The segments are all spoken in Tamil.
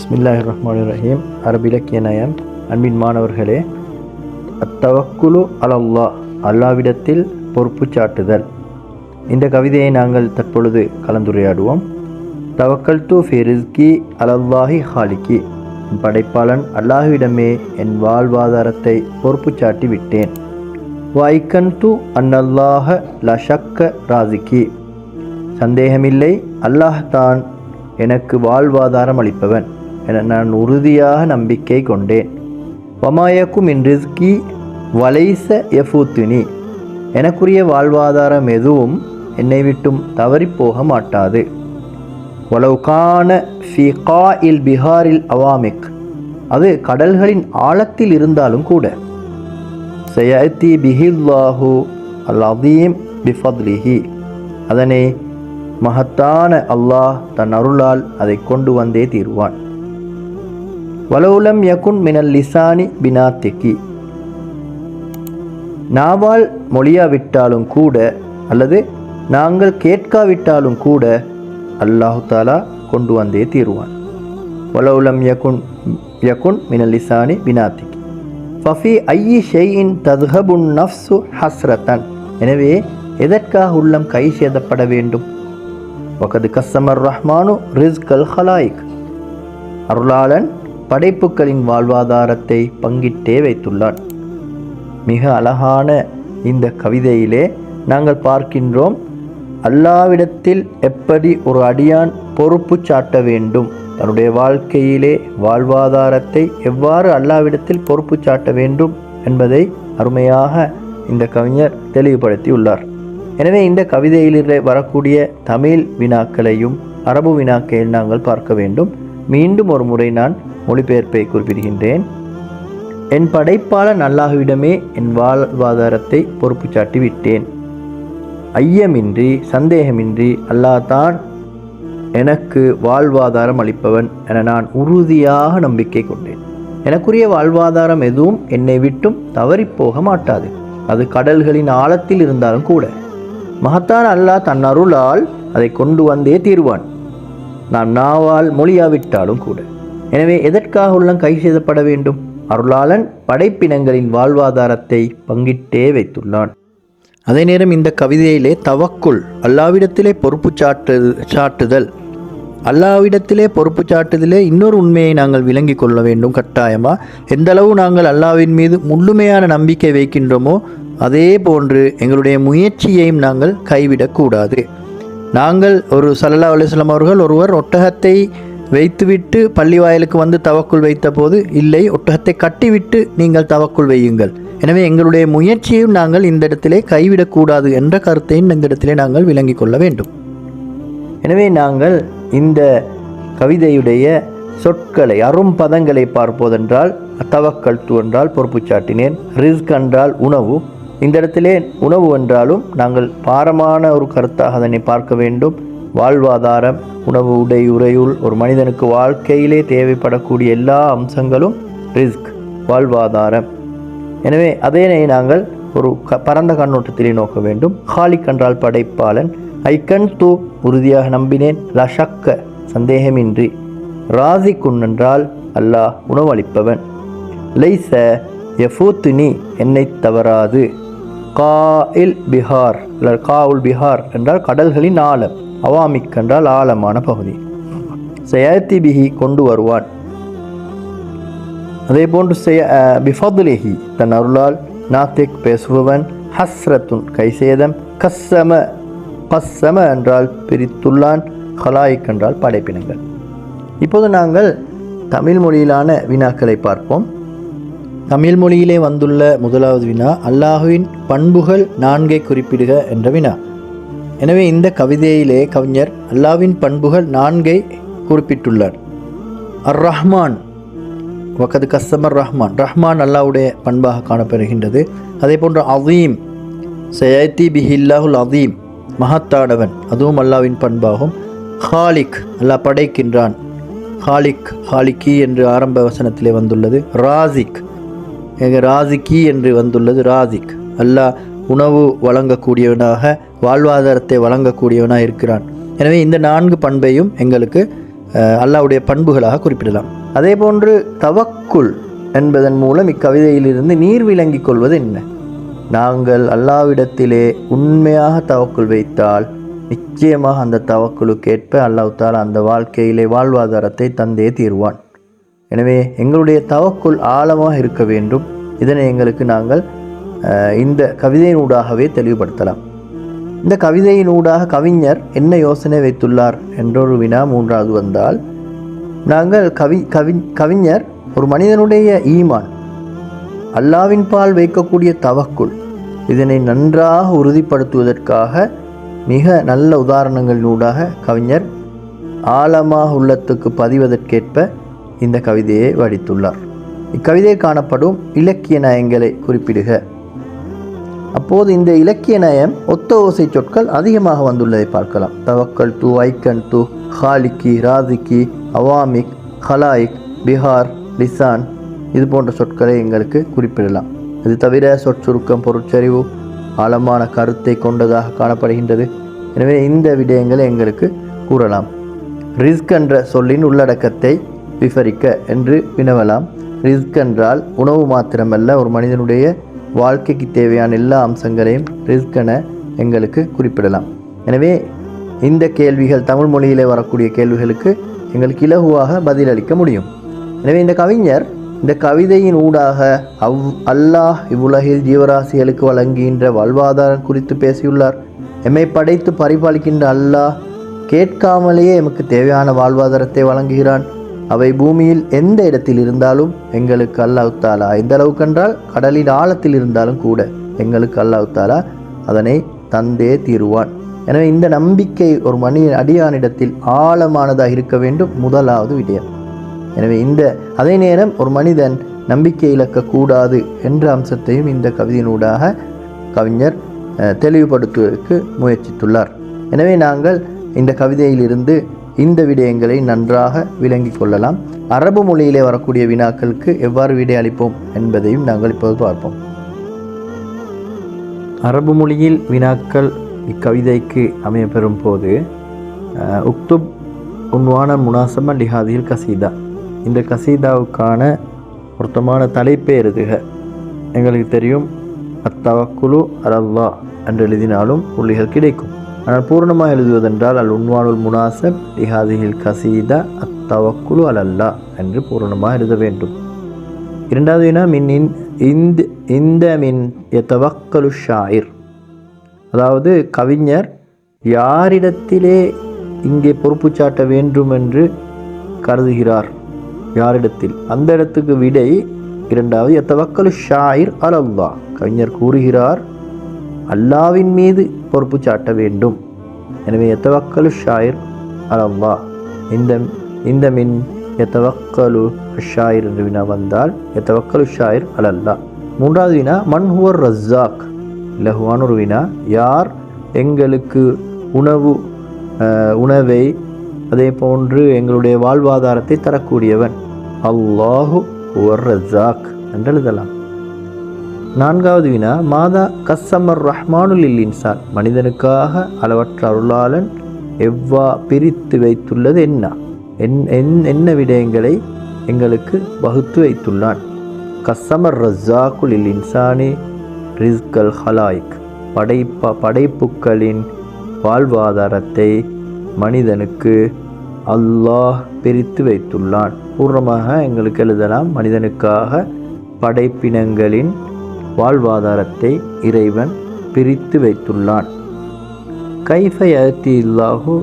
பிஸ்மில்லாஹிர் ரஹ்மான் ரஹீம் அரபிலக்கிய நயம் அன்பின் மாணவர்களே அத்தவக்குலு அலல்லா அல்லாவிடத்தில் பொறுப்பு சாட்டுதல் இந்த கவிதையை நாங்கள் தற்பொழுது கலந்துரையாடுவோம். தவக்கல் து ஃபிரிஸ்கி அலல்லாஹி ஹாலிக்கி படைப்பாளன் அல்லாஹ்விடமே என் வாழ்வாதாரத்தை பொறுப்பு சாட்டி விட்டேன். வாய்க்கன் து அன்னல்லாஹ லஷக்க ராசிக்கி சந்தேகமில்லை அல்லாஹ் தான் எனக்கு வாழ்வாதாரம் அளிப்பவன். என நான் உறுதியாக நம்பிக்கை கொண்டேன். வமாயக்கும் இன்றிஸ்கி வலைச எஃபூத்தினி. எனக்குரிய வாழ்வாதாரம் எதுவும் என்னை விட்டும் தவறிப்போக மாட்டாது. ஒலவுகான ஃபிகா இல் பிஹாரில் அவாமிக். அது கடல்களின் ஆழத்தில் இருந்தாலும் கூட. சயத்தி பிஹில்லாஹு அல் அதீம் பிஃபத்லிஹி. அதனை மகத்தான அல்லாஹ் தன் அருளால் அதை கொண்டு வந்தே தீர்வான். வலவுலம் யகுன் மினல் லிசானி பினாத்திகி. நாவால் மொழியாவிட்டாலும் கூட அல்லது நாங்கள் கேட்காவிட்டாலும் கூட அல்லாஹு தாலா கொண்டு வந்தே தீர்வான். வலவுலம் யகுன் யகுன் மினல் லிசானி பினாத்திகி. ஃபஃபி ஐயி ஷெயின் தத்ஹபுன் நஃப்சு ஹஸ்ரத்தன் எனவே எதற்காக உள்ளம் கை சேதப்பட வேண்டும்? ஒகது கஸ்ஸமர் ரஹ்மானு ரிஸ்கல் ஹலாயிக். அருளாளன் படைப்புகளின் வாழ்வாதாரத்தை பங்கிட்டே வைத்துள்ளான். மிக அழகான இந்த கவிதையிலே நாங்கள் பார்க்கின்றோம் அல்லாவிடத்தில் எப்படி ஒரு அடியான் பொறுப்பு சாட்ட வேண்டும்? தன்னுடைய வாழ்க்கையிலே வாழ்வாதாரத்தை எவ்வாறு அல்லாவிடத்தில் பொறுப்பு சாட்ட வேண்டும்? என்பதை அருமையாக இந்த கவிஞர் தெளிவுபடுத்தியுள்ளார். எனவே இந்த கவிதையிலே வரக்கூடிய தமிழ் வினாக்களையும் அரபு வினாக்களையும் நாங்கள் பார்க்க வேண்டும். மீண்டும் ஒரு முறை நான் மொழிபெயர்ப்பை குறிப்பிடுகின்றேன். என் படைப்பாளன் அல்லாஹுவிடமே என் வாழ்வாதாரத்தை பொறுப்பு சாட்டி விட்டேன் ஐயமின்றி சந்தேகமின்றி அல்லாஹ் தான் எனக்கு வாழ்வாதாரம் அளிப்பவன் என நான் உறுதியாக நம்பிக்கை கொண்டேன். எனக்குரிய வாழ்வாதாரம் எதுவும் என்னை விட்டும் தவறிப்போக மாட்டாது. அது கடல்களின் ஆழத்தில் இருந்தாலும் கூட. மகத்தான் அல்லாஹ் தன் அருளால் அதை கொண்டு வந்தே தீர்வான். நான் நாவால் மொழியாவிட்டாலும் கூட. எனவே எதற்காக உள்ளம் கை செய்தப்பட வேண்டும்? அருளாளன் படைப்பினங்களின் வாழ்வாதாரத்தை பங்கிட்டே வைத்துள்ளான். அதே நேரம் இந்த கவிதையிலே தவக்குள் அல்லாவிடத்திலே பொறுப்பு சாட்டு சாட்டுதல். அல்லாவிடத்திலே பொறுப்பு சாட்டுதலே இன்னொரு உண்மையை நாங்கள் விளங்கி கொள்ள வேண்டும் கட்டாயமா? எந்தளவு நாங்கள் அல்லாவின் மீது முழுமையான நம்பிக்கை வைக்கின்றோமோ அதே போன்று எங்களுடைய முயற்சியையும் நாங்கள் கைவிடக்கூடாது. நாங்கள் ஒரு சல்லா அலிஸ்லாம் அவர்கள் ஒருவர் ஒட்டகத்தை வைத்துவிட்டு பள்ளி வாயிலுக்கு வந்து தவக்குள் வைத்தபோது இல்லை ஒட்டகத்தை கட்டிவிட்டு நீங்கள் தவக்குள் வையுங்கள். எனவே எங்களுடைய முயற்சியையும் நாங்கள் இந்த இடத்திலே கைவிடக்கூடாது என்ற கருத்தையும் இந்த இடத்திலே நாங்கள் விளங்கிக் கொள்ள வேண்டும். எனவே நாங்கள் இந்த கவிதையுடைய சொற்களை அரும் பதங்களை பார்ப்பதென்றால் தவக்கல் என்றால் பொறுப்பு சாட்டினேன் ரிஸ்க் என்றால் உணவு இந்த இடத்திலே உணவு என்றாலும் நாங்கள் பாரமான ஒரு கருத்தாக அதனை பார்க்க வேண்டும். வாழ்வாதாரம் உணவு உடை உறையுள் ஒரு மனிதனுக்கு வாழ்க்கையிலே தேவைப்படக்கூடிய எல்லா அம்சங்களும் ரிஸ்க் வாழ்வாதாரம். எனவே அதனை நாங்கள் ஒரு க பரந்த கண்ணோட்டத்திலே நோக்க வேண்டும். ஹாலிக் என்றால் படைப்பாளன் ஐக்கன் தூ உறுதியாக நம்பினேன் லஷக்க சந்தேகமின்றி. ராசிக்குன் என்றால் அல்லாஹ் உணவளிப்பவன். லைச எஃபூத்துனி என்னை தவறாது. கா இல் பிஹார். அல்லது காவுல் பிஹார் என்றால் கடல்களின் ஆழம் அவாமிக் என்றால் ஆழமான பகுதி. சயத்தி பிஹி கொண்டு வருவான். அதே போன்று செய பிஃபதுலேஹி தன் அருளால் நாத்திக் பேசுபவன் ஹஸ்ரத்துன் கைசேதம் கஸ்ஸம கஸ்ஸம என்றால் பிரித்துள்ளான் ஹலாயிக் என்றால் படைப்பினங்கள். இப்போது நாங்கள் தமிழ் மொழியிலான வினாக்களை பார்ப்போம். தமிழ் மொழியிலே வந்துள்ள முதலாவது வினா அல்லாஹுவின் பண்புகள் நான்கை குறிப்பிடுக என்ற வினா. எனவே இந்த கவிதையிலே கவிஞர் அல்லாவின் பண்புகள் நான்கை குறிப்பிட்டுள்ளார். அர் ரஹ்மான் வக்கது கஸ்தமர் ரஹ்மான். ரஹ்மான் அல்லாவுடைய பண்பாக காணப்படுகின்றது. அதே போன்று அதீம் சயத்தி பிஹில்லாஹுல் அதீம் மகத்தானவன். அதுவும் அல்லாவின் பண்பாகும். ஹாலிக் அல்லாஹ் படைக்கின்றான். ஹாலிக் ஹாலிக்கி என்று ஆரம்ப வசனத்திலே வந்துள்ளது. ராசிக் ராசிக்கி என்று வந்துள்ளது ராசிக் அல்லாஹ் உணவு வழங்கக்கூடியவனாக வாழ்வாதாரத்தை வழங்கக்கூடியவனாக இருக்கிறான். எனவே இந்த நான்கு பண்பையும் எங்களுக்கு அல்லாவுடைய பண்புகளாக குறிப்பிடலாம். அதே போன்று தவக்குள் என்பதன் மூலம் இக்கவிதையிலிருந்து நீர் விளங்கிக் கொள்வது என்ன? நாங்கள் அல்லாவிடத்திலே உண்மையாக தவக்குள் வைத்தால் நிச்சயமாக அந்த தவக்குலுக்கேற்ப அல்லாஹ் தாலா அந்த வாழ்க்கையிலே வாழ்வாதாரத்தை தந்தே தீர்வான். எனவே எங்களுடைய தவக்குள் ஆழமாக இருக்க வேண்டும். இதனை எங்களுக்கு நாங்கள் இந்த கவிதையினூடாகவே தெளிவுபடுத்தலாம். இந்த கவிதையினூடாக கவிஞர் என்ன யோசனை வைத்துள்ளார் என்றொரு வினா மூன்றாவது வந்தால் நாங்கள் கவி கவி கவிஞர் ஒரு மனிதனுடைய ஈமான் அல்லாவின் பால் வைக்கக்கூடிய தவக்குள் இதனை நன்றாக உறுதிப்படுத்துவதற்காக மிக நல்ல உதாரணங்களினூடாக கவிஞர் ஆழமாக உள்ளத்துக்கு பதிவதற்கேற்ப இந்த கவிதையை வடித்துள்ளார். இக்கவிதையில் காணப்படும் இலக்கிய நயங்களை குறிப்பிடுக. அப்போது இந்த இலக்கிய நயம் ஒத்த ஓசை சொற்கள் அதிகமாக வந்துள்ளதை பார்க்கலாம். தவக்கல் து ஐக்கன் து ஹாலிக்கி ராதிக்கி அவாமிக் ஹலாயிக் பிஹார் லிசான் இது போன்ற சொற்களை எங்களுக்கு குறிப்பிடலாம். இது தவிர சொற்சுருக்கம் பொருட்சரிவு ஆழமான கருத்தை கொண்டதாக காணப்படுகின்றது. எனவே இந்த விடயங்களை எங்களுக்கு கூறலாம். ரிஸ்க் என்ற சொல்லின் உள்ளடக்கத்தை விவரிக்க என்று வினவலாம். ரிஸ்க் என்றால் உணவு மாத்திரமல்ல ஒரு மனிதனுடைய வாழ்க்கைக்கு தேவையான எல்லா அம்சங்களையும் ரிஸ்க் என எங்களுக்கு குறிப்பிடலாம். எனவே இந்த கேள்விகள் தமிழ் மொழியிலே வரக்கூடிய கேள்விகளுக்கு எங்களுக்கு இலகுவாக பதிலளிக்க முடியும். எனவே இந்த கவிஞர் இந்த கவிதையின் ஊடாக அவ் அல்லாஹ் இவ்வுலகில் ஜீவராசிகளுக்கு வழங்குகின்ற வாழ்வாதாரம் குறித்து பேசியுள்ளார். எம்மை படைத்து பரிபாலிக்கின்ற அல்லாஹ் கேட்காமலேயே எமக்கு தேவையான வாழ்வாதாரத்தை வழங்குகிறான். அவை பூமியில் எந்த இடத்தில் இருந்தாலும் எங்களுக்கு அல்லாஹாலா எந்த அளவுக்கு என்றால் கடலின் ஆழத்தில் இருந்தாலும் கூட எங்களுக்கு அல்லாஹாலா அதனை தந்தே தீருவான். எனவே இந்த நம்பிக்கை ஒரு மனித அடியானிடத்தில் ஆழமானதாக இருக்க வேண்டும் முதலாவது விடயம். எனவே இந்த அதே நேரம் ஒரு மனிதன் நம்பிக்கை இழக்கக்கூடாது என்ற அம்சத்தையும் இந்த கவிதையினூடாக கவிஞர் தெளிவுபடுத்துவதற்கு முயற்சித்துள்ளார். எனவே நாங்கள் இந்த கவிதையிலிருந்து இந்த விடயங்களை நன்றாக விளங்கிக் கொள்ளலாம். அரபு மொழியிலே வரக்கூடிய வினாக்களுக்கு எவ்வாறு விடை அளிப்போம் என்பதையும் நாங்கள் இப்போது பார்ப்போம். அரபு மொழியில் வினாக்கள் இக்கவிதைக்கு அமையப்பெறும் போது உக்துப் உன்வான முனாசம லிஹாதியில் கசீதா. இந்த கசீதாவுக்கான பொருத்தமான தலைப்பே எழுதுக. எங்களுக்கு தெரியும் அத்தவக்குழு அரல்லா என்று எழுதினாலும் புள்ளிகள் கிடைக்கும். ஆனால் பூர்ணமாக எழுதுவதென்றால் அல் உன்வானுல் முனாசப் லிஹாதில் கசீதா அத்தவக்குலு அலல்லா என்று பூரணமாக எழுத வேண்டும். இரண்டாவது வினா மின் இன்- இந்த இந்த மின் எத்தவக்கலு ஷாயிர். அதாவது கவிஞர் யாரிடத்திலே இங்கே பொறுப்பு சாட்ட வேண்டும் என்று கருதுகிறார். யாரிடத்தில்? அந்த இடத்துக்கு விடை இரண்டாவது எத்தவக்கலு ஷாயிர் அல் அல்லா கவிஞர் கூறுகிறார் அல்லாவின் மீது பொறுப்பு சாட்ட வேண்டும். எனவே எத்தவக்கலு ஷாயிர் அல் இந்த இந்த மின் எத்தவக்கலு ஷாயிர் என்று வினா வந்தால் எத்தவக்கலு ஷாயிர் அலல்லா மூன்றாவது வினா மன்ஹுவர் ரஸ்ஸாக். இலகுவான ஒரு வினா யார் எங்களுக்கு உணவு உணவை அதே போன்று எங்களுடைய வாழ்வாதாரத்தை தரக்கூடியவன். அல்லாஹு ஹுவர் ரஸ்ஸாக் என்று எழுதலாம் நான்காவது வினா மாதா கஸ்ஸமர் ரஹ்மானுல் இன்சான் மனிதனுக்காக அளவற்ற அருளாளன் எவ்வா பிரித்து வைத்துள்ளது என்ன? என்- என்- என்ன விடயங்களை எங்களுக்கு வகுத்து வைத்துள்ளான்? கஸ்ஸமர் ரஸாக்குல் இல் இன்சானி ரிஸ்கல் ஹலாய்க் படைப்ப படைப்புக்களின் வாழ்வாதாரத்தை மனிதனுக்கு அல்லாஹ் பிரித்து வைத்துள்ளான். பூர்ணமாக எங்களுக்கு எழுதலாம் மனிதனுக்காக படைப்பினங்களின் வாழ்வாதாரத்தை இறைவன் பிரித்து வைத்துள்ளான். கைஃப யத்தி இல்லாஹு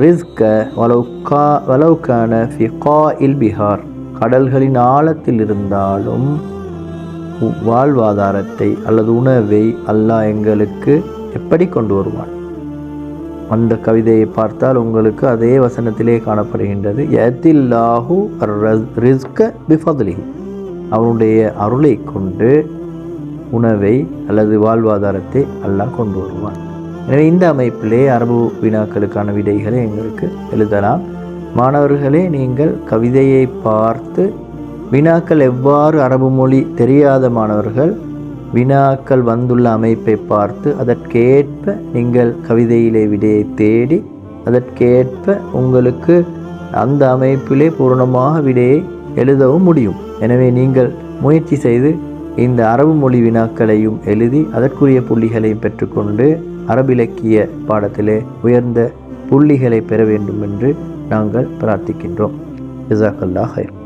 ரிஸ்க வலவுக்கா வலவுக்கான ஃபிகா இல் பிஹார். கடல்களின் ஆழத்தில் இருந்தாலும் வாழ்வாதாரத்தை அல்லது உணவை அல்லாஹ் எங்களுக்கு எப்படி கொண்டு வருவான்? அந்த கவிதையை பார்த்தால் உங்களுக்கு அதே வசனத்திலே காணப்படுகின்றது. யத்தில்லாஹு ரிஸ்க பிஃபதுலி அவனுடைய அருளை கொண்டு உணவை அல்லது வாழ்வாதாரத்தை அல்லாஹ் கொண்டு வருவான். எனவே இந்த அமைப்பிலே அரபு வினாக்களுக்கான விடைகளை எங்களுக்கு எழுதலாம். மாணவர்களே நீங்கள் கவிதையை பார்த்து வினாக்கள் எவ்வாறு அரபு மொழி தெரியாத மாணவர்கள் வினாக்கள் வந்துள்ள அமைப்பை பார்த்து அதற்கேற்ப நீங்கள் கவிதையிலே விடையை தேடி அதற்கேற்ப உங்களுக்கு அந்த அமைப்பிலே பூரணமாக விடையை எழுதவும் முடியும். எனவே நீங்கள் முயற்சி செய்து இந்த அரபு மொழி வினாக்களையும் எழுதி அதற்குரிய புள்ளிகளையும் பெற்றுக்கொண்டு அரபிலக்கிய பாடத்திலே உயர்ந்த புள்ளிகளை பெற வேண்டும் என்று நாங்கள் பிரார்த்திக்கின்றோம். ஜிசாக்கல்லா ஹைர்